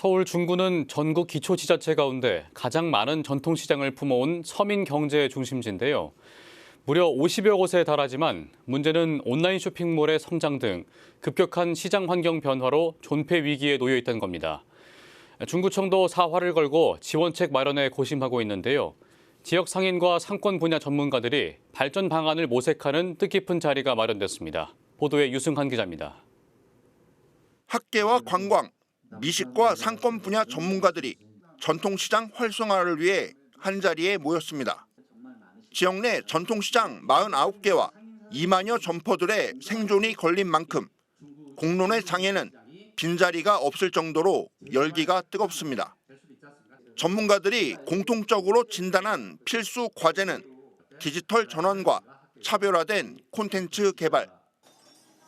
서울 중구는 전국 기초지자체 가운데 가장 많은 전통시장을 품어온 서민 경제 중심지인데요. 무려 50여 곳에 달하지만 문제는 온라인 쇼핑몰의 성장 등 급격한 시장 환경 변화로 존폐 위기에 놓여 있다는 겁니다. 중구청도 사활을 걸고 지원책 마련에 고심하고 있는데요. 지역 상인과 상권 분야 전문가들이 발전 방안을 모색하는 뜻깊은 자리가 마련됐습니다. 보도에 유승한 기자입니다. 학계와 관광, 미식과 상권 분야 전문가들이 전통시장 활성화를 위해 한자리에 모였습니다. 지역 내 전통시장 49개와 2만여 점포들의 생존이 걸린 만큼 공론의 장에는 빈자리가 없을 정도로 열기가 뜨겁습니다. 전문가들이 공통적으로 진단한 필수 과제는 디지털 전환과 차별화된 콘텐츠 개발,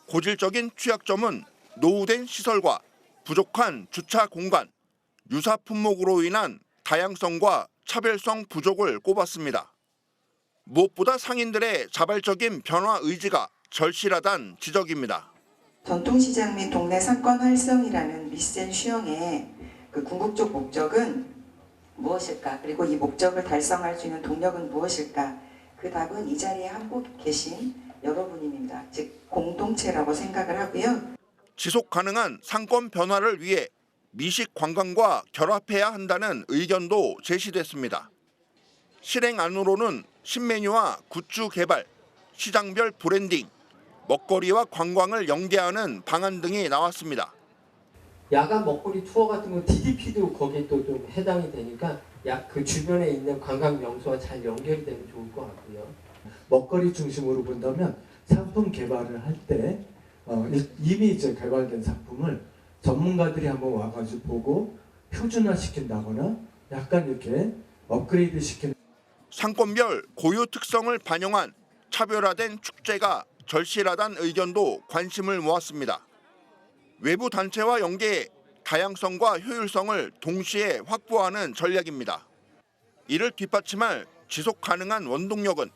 고질적인 취약점은 노후된 시설과 부족한 주차 공간, 유사 품목으로 인한 다양성과 차별성 부족을 꼽았습니다. 무엇보다 상인들의 자발적인 변화 의지가 절실하단 지적입니다. 전통시장 및 동네 상권 활성이라는 미션 수용의 그 궁극적 목적은 무엇일까? 그리고 이 목적을 달성할 수 있는 동력은 무엇일까? 그 답은 이 자리에 함께 계신 여러분입니다. 즉 공동체라고 생각을 하고요. 지속 가능한 상권 변화를 위해 미식 관광과 결합해야 한다는 의견도 제시됐습니다. 실행안으로는 신메뉴와 굿즈 개발, 시장별 브랜딩, 먹거리와 관광을 연계하는 방안 등이 나왔습니다. 야간 먹거리 투어 같은 거 DDP도 거기에 또 좀 해당이 되니까 약 그 주변에 있는 관광 명소와 잘 연결이 되면 좋을 것 같고요. 먹거리 중심으로 본다면 상품 개발을 할때 어, 이- 이미 이제 개발된 상품을 전문가들이 한번 와가지고 보고 표준화 시킨다거나 약간 이렇게 업그레이드 시키는 상권별 고유 특성을 반영한 차별화된 축제가 절실하다는 의견도 관심을 모았습니다. 외부 단체와 연계해 다양성과 효율성을 동시에 확보하는 전략입니다. 이를 뒷받침할 지속 가능한 원동력은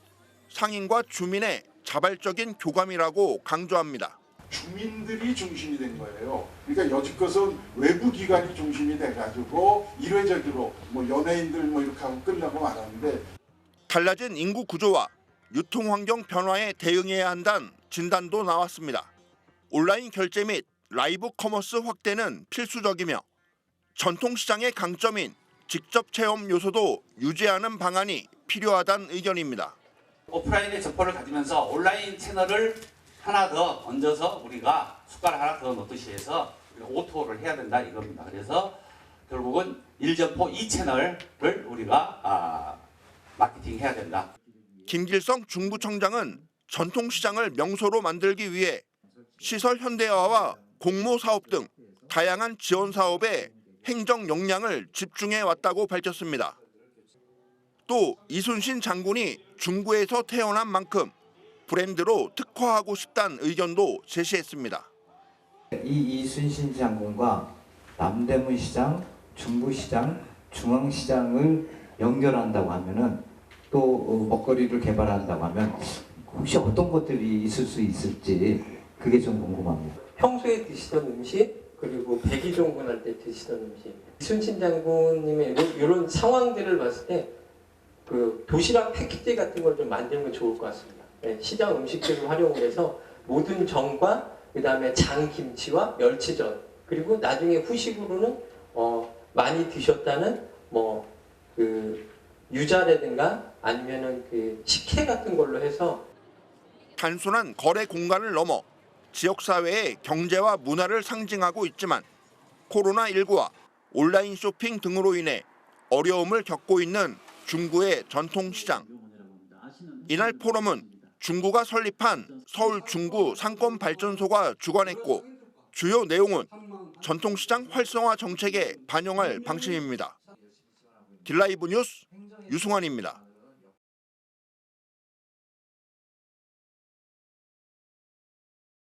상인과 주민의 자발적인 교감이라고 강조합니다. 주민들이 중심이 된 거예요. 그러니까 여지껏은 외부 기관이 중심이 돼가지고 일회적으로 뭐 연예인들 뭐 이렇게 하고 끝나고 말았는데 달라진 인구 구조와 유통 환경 변화에 대응해야 한다는 진단도 나왔습니다. 온라인 결제 및 라이브 커머스 확대는 필수적이며 전통 시장의 강점인 직접 체험 요소도 유지하는 방안이 필요하다는 의견입니다. 오프라인의 점포를 가지면서 온라인 채널을 하나 더 얹어서 우리가 숟가락 하나 더 넣듯이 해서 오토를 해야 된다 이겁니다. 그래서 결국은 1점포 2채널을 우리가 아, 마케팅 해야 된다. 김길성 중구청장은 전통시장을 명소로 만들기 위해 시설 현대화와 공모 사업 등 다양한 지원 사업에 행정 역량을 집중해 왔다고 밝혔습니다. 또 이순신 장군이 중구에서 태어난 만큼 브랜드로 특화하고 싶다는 의견도 제시했습니다. 이 이순신 장군과 남대문 시장, 중부 시장, 중앙 시장을 연결한다고 하면은 또 어, 먹거리를 개발한다고 하면 혹시 어떤 것들이 있을 수 있을지 그게 좀 궁금합니다. 평소에 드시던 음식 그리고 백의종군 할 때 드시던 음식 이순신 장군님의 이런, 이런 상황들을 봤을 때 그 도시락 패키지 같은 걸 좀 만들면 좋을 것 같습니다. 네, 시장 음식들을 활용해서 모든 정과 그 다음에 장김치와 멸치전 그리고 나중에 후식으로는 어, 많이 드셨다는 뭐 그 유자라든가 아니면은 그 식혜 같은 걸로 해서 단순한 거래 공간을 넘어 지역 사회의 경제와 문화를 상징하고 있지만 코로나19와 온라인 쇼핑 등으로 인해 어려움을 겪고 있는 중구의 전통시장. 이날 포럼은 중구가 설립한 서울 중구 상권 발전소가 주관했고 주요 내용은 전통시장 활성화 정책에 반영할 방침입니다. 딜라이브 뉴스 유승환입니다.